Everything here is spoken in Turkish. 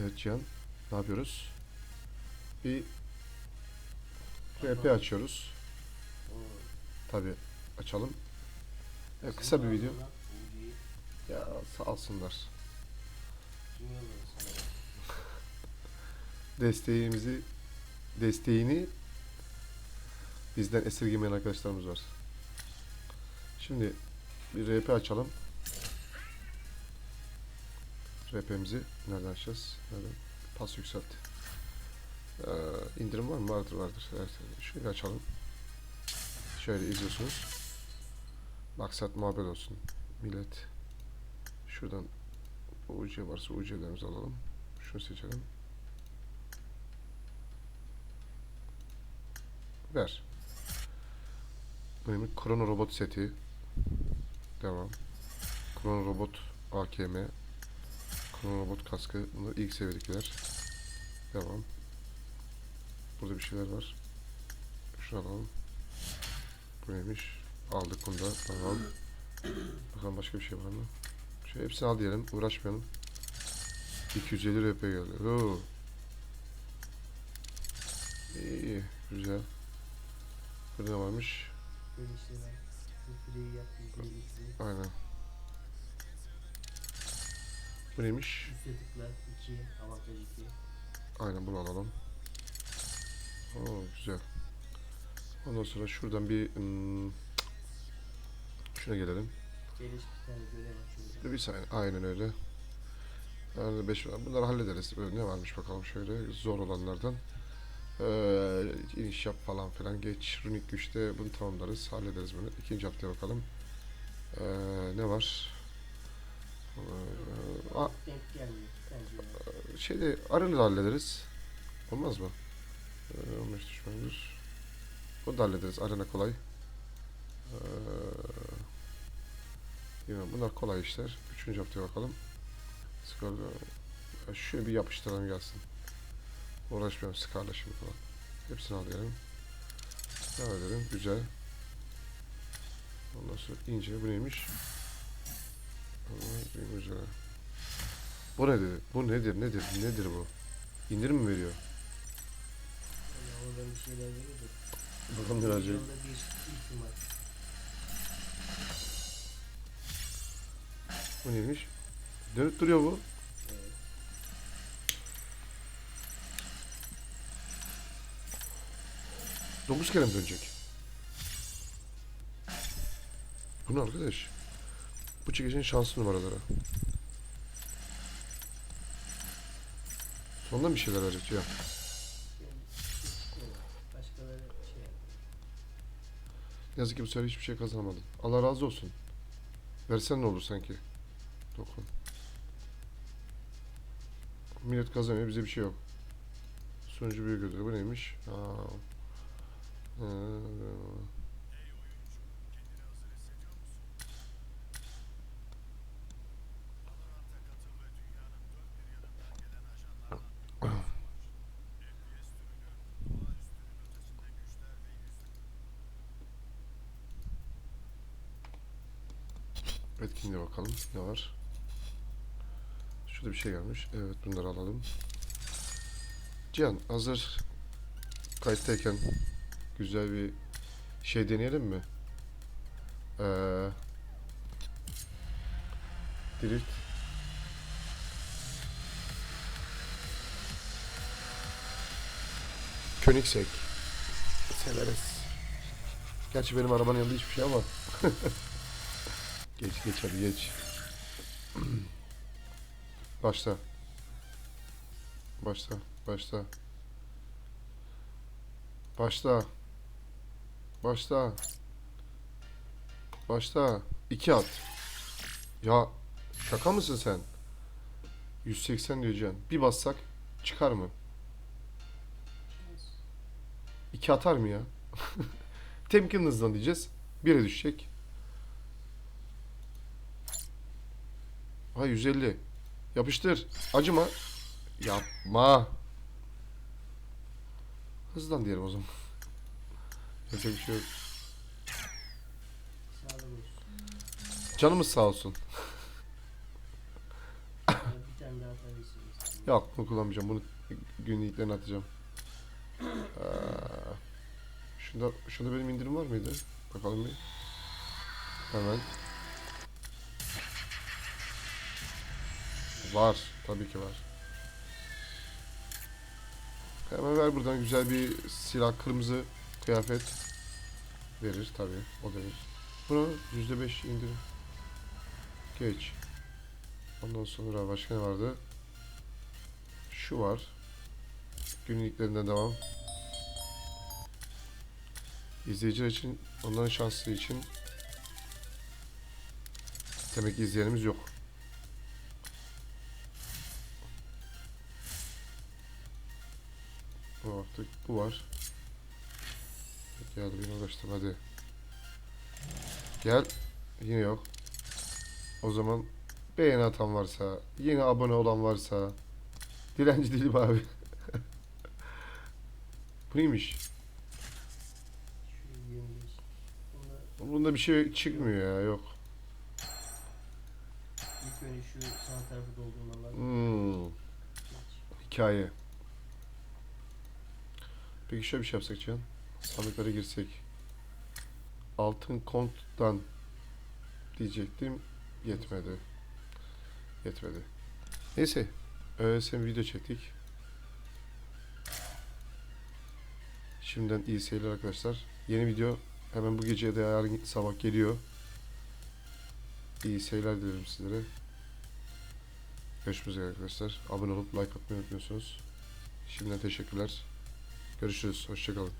Evet Cihan. Ne yapıyoruz? Bir RP açıyoruz. Tabi açalım. Evet, kısa bir video. Ya sağ olsunlar. Desteğimizi desteğini bizden esirgemeyen arkadaşlarımız var. Şimdi bir RP açalım. RP'mizi nereden açacağız? Nereden? Pas yükselt. Ee, indirim var mı? Vardır vardır. Evet, şöyle açalım. Şöyle izliyorsunuz. Maksat muhabbet olsun. Millet. Şuradan UC varsa UC'lerimizi alalım. Şunu seçelim. Ver. Benim Krono Robot seti. Devam. Krono Robot AKM. Robot kaskı. Bunlar ilk seviyedekiler. Devam. Burada bir şeyler var. Şunu alalım. Bu neymiş? Aldık bunu da. Tamam. Bakalım başka bir şey var mı? Şu hepsini al diyelim. Uğraşmayalım. 250 RP geldi. Oo. İyi, iyi. Güzel. Burada ne varmış? Aynen. Bu neymiş? Üste tıkla, 2, avantaj 2. Aynen bunu alalım. Oo güzel. Ondan sonra şuradan bir hmm, şuna gelelim. Beleş bir tane görev açıyorum. Bir saniye. Aynen öyle. Yani beş. Bunları hallederiz. Böyle ne varmış bakalım şöyle zor olanlardan. Ee, iniş yap falan filan. Geç. Runik güçte bunu tamamlarız. Hallederiz bunu. İkinci haftaya bakalım. Ee, ne var? Ee, a- şeyde arını hallederiz. Olmaz mı? Ee, 15 düşman bir. Bunu da hallederiz. Arena kolay. Ee, bunlar kolay işler. Üçüncü haftaya bakalım. Scarlet. Ya Şöyle bir yapıştıralım gelsin. Uğraşmıyorum Scarlet şimdi falan. Hepsini alıyorum. Devam edelim. Güzel. Ondan sonra ince. Bu neymiş? Aa, Güzel. Bu nedir? Bu nedir? Nedir? Nedir bu? İndirim mi veriyor? Oradan bir şeyler. Bakalım ne verecek. Yolda bir ihtimal. Bu neymiş? Dönüp duruyor bu. Evet. Dokuz kere mi dönecek? Bu ne arkadaş? Bu çekicinin şanslı numaraları. Sonunda bir şeyler şey yapıyor. Yazık ki bu sefer hiçbir şey kazanamadın. Allah razı olsun. Versen ne olur sanki. Dokun. Millet kazanıyor bize bir şey yok. Sonucu büyük ödül. Bu neymiş? Aa. Ee, Etkinliğe bakalım. Ne var? Şurada bir şey gelmiş. Evet bunları alalım. Cihan hazır kayıttayken güzel bir şey deneyelim mi? Ee, drift. Koenigsegg. Severiz. Gerçi benim arabanın yanında hiçbir şey ama. Geç geç hadi geç. Başla. Başla. Başla. Başla. Başla. Başla. İki at. Ya şaka mısın sen? 180 diyor Can. Bir bassak çıkar mı? İki atar mı ya? Temkin hızlan diyeceğiz. Bire düşecek. Ha 150. Yapıştır. Acıma. Yapma. Hızlan diyelim o zaman. Yapacak bir şey yok. Canımız sağ olsun. Yok bunu kullanmayacağım. Bunu günlüklerine atacağım. Ee, şunda, şunda benim indirim var mıydı? Bakalım bir. Hemen. Var. Tabii ki var. Hemen ver buradan güzel bir silah kırmızı kıyafet verir tabii. O da verir. Bunu %5 indirim. Geç. Ondan sonra başka ne vardı? Şu var. Günlüklerinden devam. İzleyiciler için, onların şanslı için demek ki izleyenimiz yok. Buna baktık. Bu var. Gel beni uğraştım hadi. Gel. Yine yok. O zaman beğeni atan varsa, yeni abone olan varsa dilenci değilim abi. Bu neymiş? Şu 25. Bunda bir şey çıkmıyor ya yok. ilk önce şu sağ tarafı doldurman lazım. Hmm, hikaye. Peki şöyle bir şey yapsak Can. Sandıklara girsek. Altın konttan diyecektim. Yetmedi. Yetmedi. Neyse. ÖSM video çektik. Şimdiden iyi seyirler arkadaşlar. Yeni video hemen bu gece ya da yarın sabah geliyor. İyi seyirler dilerim sizlere. Görüşmek üzere arkadaşlar. Abone olup like atmayı unutmuyorsunuz. Şimdiden teşekkürler. Görüşürüz. Hoşçakalın.